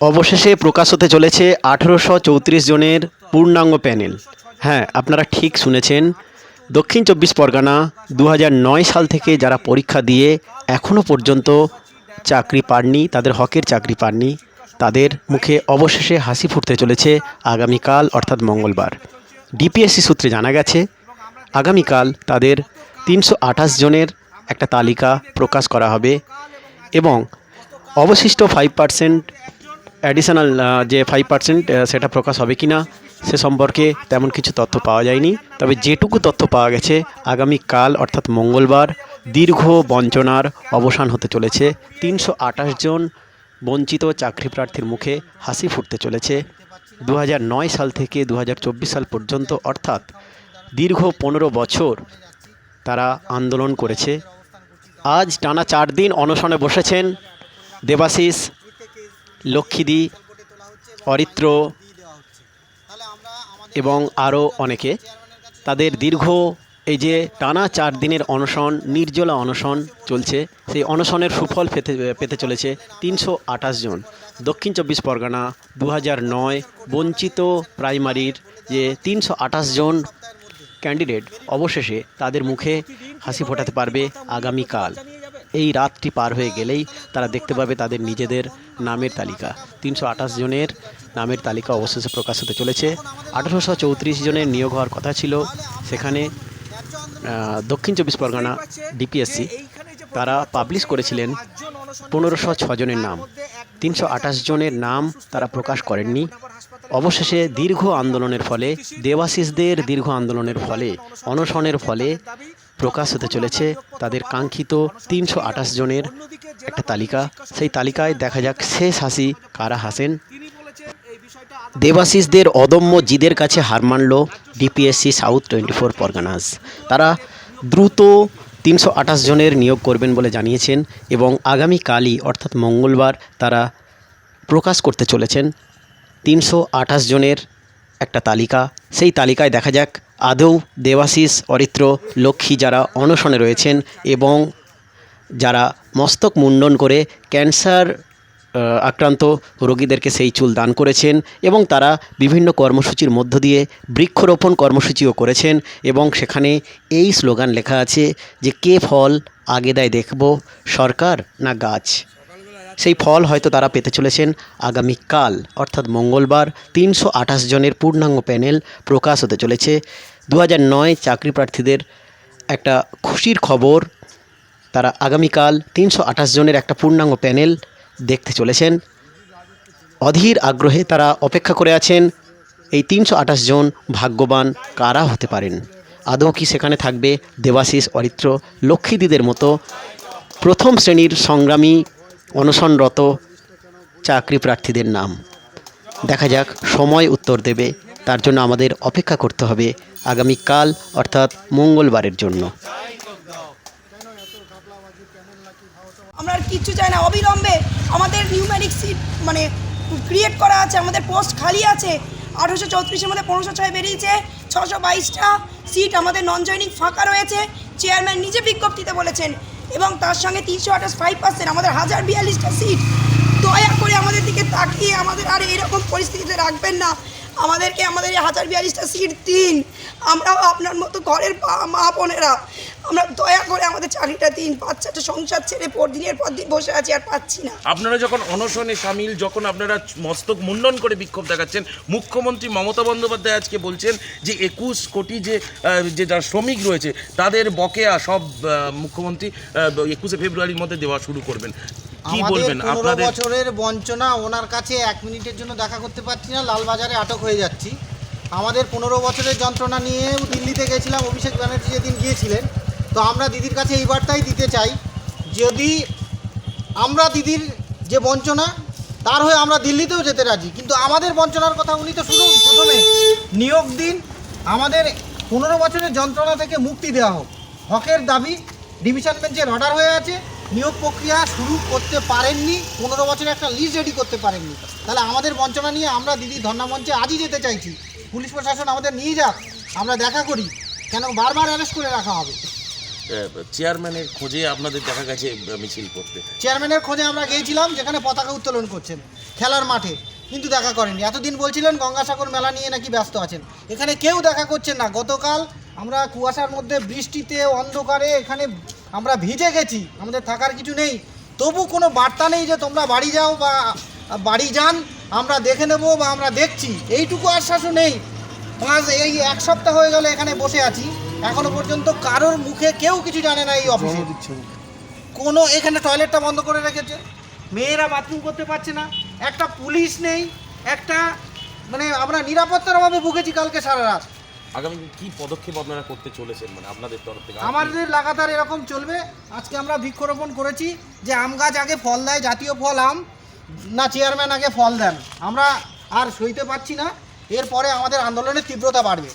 অবশেষে প্রকাশ হতে চলেছে আঠেরোশো চৌত্রিশ জনের পূর্ণাঙ্গ প্যানেল। হ্যাঁ আপনারা ঠিক শুনেছেন। দক্ষিণ চব্বিশ পরগনা দু সাল থেকে যারা পরীক্ষা দিয়ে এখনও পর্যন্ত চাকরি পাননি, তাদের হকের চাকরি পাননি, তাদের মুখে অবশেষে হাসি ফুটতে চলেছে আগামীকাল, অর্থাৎ মঙ্গলবার। ডিপিএসসি সূত্রে জানা গেছে, আগামীকাল তাদের তিনশো আঠাশ জনের একটা তালিকা প্রকাশ করা হবে এবং অবশিষ্ট ফাইভ পার্সেন্ট অ্যাডিশনাল যে ফাইভ পার্সেন্ট সেটা প্রকাশ হবে কি না সে সম্পর্কে তেমন কিছু তথ্য পাওয়া যায়নি। তবে যেটুকু তথ্য পাওয়া গেছে, আগামীকাল, অর্থাৎ মঙ্গলবার, দীর্ঘ বঞ্চনার অবসান হতে চলেছে। তিনশো আঠাশ জন বঞ্চিত চাকরি প্রার্থীর মুখে হাসি ফুটতে চলেছে। দু সাল থেকে দু হাজার চব্বিশ সাল পর্যন্ত, অর্থাৎ দীর্ঘ পনেরো বছর তারা আন্দোলন করেছে। আজ টানা চার দিন অনশনে বসেছেন দেবাশিস লক্ষ্মীদি, অরিত্র এবং আরও অনেকে। তাদের দীর্ঘ এই যে টানা চার দিনের অনশন, নির্জলা অনশন চলছে। সেই অনশনের সুফল পেতে পেতে চলেছে তিনশো আঠাশ জন। দক্ষিণ চব্বিশ পরগনা দু নয় বঞ্চিত প্রাইমারির যে তিনশো আঠাশ জন ক্যান্ডিডেট, অবশেষে তাদের মুখে হাসি ফোটাতে পারবে আগামীকাল। এই রাতটি পার হয়ে গেলেই তারা দেখতে পাবে তাদের নিজেদের নামের তালিকা। তিনশো আঠাশ জনের নামের তালিকা অবশেষে প্রকাশ হতে চলেছে। আঠারোশো চৌত্রিশ জনের নিয়োগ হওয়ার কথা ছিল। সেখানে দক্ষিণ চব্বিশ পরগনা ডিপিএসসি, তারা পাবলিশ করেছিলেন পনেরোশো জনের নাম। তিনশো আঠাশ জনের নাম তারা প্রকাশ করেননি। অবশেষে দীর্ঘ আন্দোলনের ফলে, দেবাশিসদের দীর্ঘ আন্দোলনের ফলে, অনশনের ফলে প্রকাশ হতে চলেছে। তাদের কাঙ্ক্ষিত তিনশো আঠাশ জনের একটা তালিকা। সেই তালিকায় দেখা যাক শেষ হাসি কারা হাসেন। দেবাশিসদের অদম্য জিদের কাছে হার মানল DPSC south twenty four Parganas. তারা দ্রুত তিনশো আঠাশ জনের নিয়োগ করবেন বলে জানিয়েছেন এবং আগামীকালই, অর্থাৎ মঙ্গলবার, তারা প্রকাশ করতে চলেছেন। তিনশো আঠাশ জনের একটা তালিকা। সেই তালিকায় দেখা যাক আদৌ দেবাশিস, অরিত্র, লক্ষ্মী যারা অনশনে রয়েছেন এবং যারা মস্তক মুন্ডন করে ক্যান্সার আক্রান্ত রোগীদেরকে সেই চুল দান করেছেন এবং তারা বিভিন্ন কর্মসূচির মধ্য দিয়ে বৃক্ষরোপণ কর্মসূচিও করেছেন এবং সেখানে এই স্লোগান লেখা আছে যে, কে ফল আগে দেয় দেখব, সরকার না গাছ? সেই ফল হয়তো তারা পেতে চলেছেন আগামীকাল অর্থাৎ মঙ্গলবার, তিনশো আঠাশ জনের পূর্ণাঙ্গ প্যানেল প্রকাশ হতে চলেছে। দু নয় চাকরি প্রার্থীদের একটা খুশির খবর, তারা আগামীকাল তিনশো আঠাশ জনের একটা পূর্ণাঙ্গ প্যানেল দেখতে চলেছেন। অধীর আগ্রহে তারা অপেক্ষা করে আছেন, এই তিনশো আঠাশ জন ভাগ্যবান কারা হতে পারেন? আদৌ কি সেখানে থাকবে দেবাশিস অরিত্র, লক্ষ্মীদিদের মতো প্রথম শ্রেণির সংগ্রামী অনশনরত চাকরি প্রার্থীদের নাম। দেখা যাক, সময় উত্তর দেবে। তার জন্য আমাদের অপেক্ষা করতে হবে আগামীকাল, অর্থাৎ মঙ্গলবারের জন্য। আমরা আর কিচ্ছু চাই না, অবিলম্বে আমাদের নিউম্যারিক সিট মানে ক্রিয়েট করা আছে, আমাদের পোস্ট খালি আছে। আঠেরোশো চৌত্রিশের মধ্যে পনেরোশো ছয় বেরিয়েছে, ছশো বাইশটা সিট আমাদের নন জয়নিং ফাঁকা রয়েছে। চেয়ারম্যান নিজে বিজ্ঞপ্তিতে বলেছেন, এবং তার সঙ্গে তিনশো আঠাশ ফাইভ পার্সেন্ট আমাদের হাজার বিয়াল্লিশটা সিট দয়া করে আমাদের দিকে তাকিয়ে আমাদের আর এরকম পরিস্থিতিতে রাখবেন না। আমাদেরকে আমাদের হাজার বিয়াল্লিশটা সিট দিন। আমরাও আপনার মতো ঘরের মা বোনেরা। আমরা দয়া করে আমাদের চাকরিটা দিন বাচ্চাটা সংসার ছেড়ে পর দিনের পর দিন বসে আছি আর পাচ্ছি না। আপনারা যখন অনশনে সামিল যখন আপনারা মস্তক মুন্ডন করে বিক্ষোভ দেখাচ্ছেন মুখ্যমন্ত্রী মমতা বন্দ্যোপাধ্যায় আজকে বলছেন যে একুশ কোটি যে যে যারা শ্রমিক রয়েছে তাদের বকেয়া সব মুখ্যমন্ত্রী একুশে ফেব্রুয়ারির মধ্যে দেওয়া শুরু করবেন। কি বলবেন পনেরো আপনাদের? বছরের বঞ্চনা ওনার কাছে এক মিনিটের জন্য দেখা করতে পারছি না লালবাজারে আটক হয়ে যাচ্ছি। আমাদের পনেরো বছরের যন্ত্রণা নিয়ে দিল্লিতে গেছিলাম অভিষেক ব্যানার্জি যেদিন গিয়েছিলেন তো আমরা দিদির কাছে এই বার্তাই দিতে চাই, যদি আমরা দিদির যে বঞ্চনা, তার হয়ে আমরা দিল্লিতেও যেতে রাজি। কিন্তু আমাদের বঞ্চনার কথা উনি তো শুনুন প্রথমে। নিয়োগ দিন, আমাদের পনেরো বছরের যন্ত্রণা থেকে মুক্তি দেওয়া হোক। হকের দাবি, ডিভিশন বেঞ্চের অর্ডার হয়ে আছে। নিয়োগ প্রক্রিয়া শুরু করতে পারেননি, পনেরো বছরে একটা লিস্ট রেডি করতে পারেননি। তাহলে আমাদের বঞ্চনা নিয়ে আমরা দিদি ধর্ণা মঞ্চে আজই যেতে চাইছি। পুলিশ প্রশাসন আমাদের নিয়ে যাক, আমরা দেখা করি। কেন বারবার অ্যারেস্ট করে রাখা হবে? চেয়ারম্যানের খোঁজে আপনাদের দেখা গেছে মিছিল করতে। চেয়ারম্যানের খোঁজে আমরা গিয়েছিলাম, যেখানে পতাকা উত্তোলন করছেন, খেলার মাঠে, কিন্তু দেখা করেনি এতদিন বলছিলেন গঙ্গাসাগর মেলা নিয়ে নাকি ব্যস্ত আছেন। এখানে কেউ দেখা করছেন না। গতকাল আমরা কুয়াশার মধ্যে বৃষ্টিতে, অন্ধকারে, এখানে আমরা ভিজে গেছি। আমাদের থাকার কিছু নেই। তবু কোনো বার্তা নেই যে তোমরা বাড়ি যাও বা, বাড়ি যান। আমরা দেখে নেব বা আমরা দেখছি। এইটুকু আশ্বাসও নেই। পাঁচ এই এক সপ্তাহ হয়ে গেল এখানে বসে আছি। এখনও পর্যন্ত কারোর মুখে কেউ কিছু জানে না এই অফিসে কোনো এখানে টয়লেটটা বন্ধ করে রেখেছে। মেয়েরা বাথরুম করতে পারছে না। একটা পুলিশ নেই একটা মানে আমরা নিরাপত্তার অভাবে ভুগেছি কালকে সারা রাত। আগামী কি পদক্ষেপ আপনারা করতে চলেছেন? মানে আপনাদের তরফ থেকে আমাদের লাগাতার এরকম চলবে। আজকে আমরা বৃক্ষরোপণ করেছি যে আম গাছ আগে ফল দেয় জাতীয় ফল আম না চেয়ারম্যান আগে ফল দেন। আমরা আর সইতে পারছি না। এরপরে আমাদের আন্দোলনের তীব্রতা বাড়বে।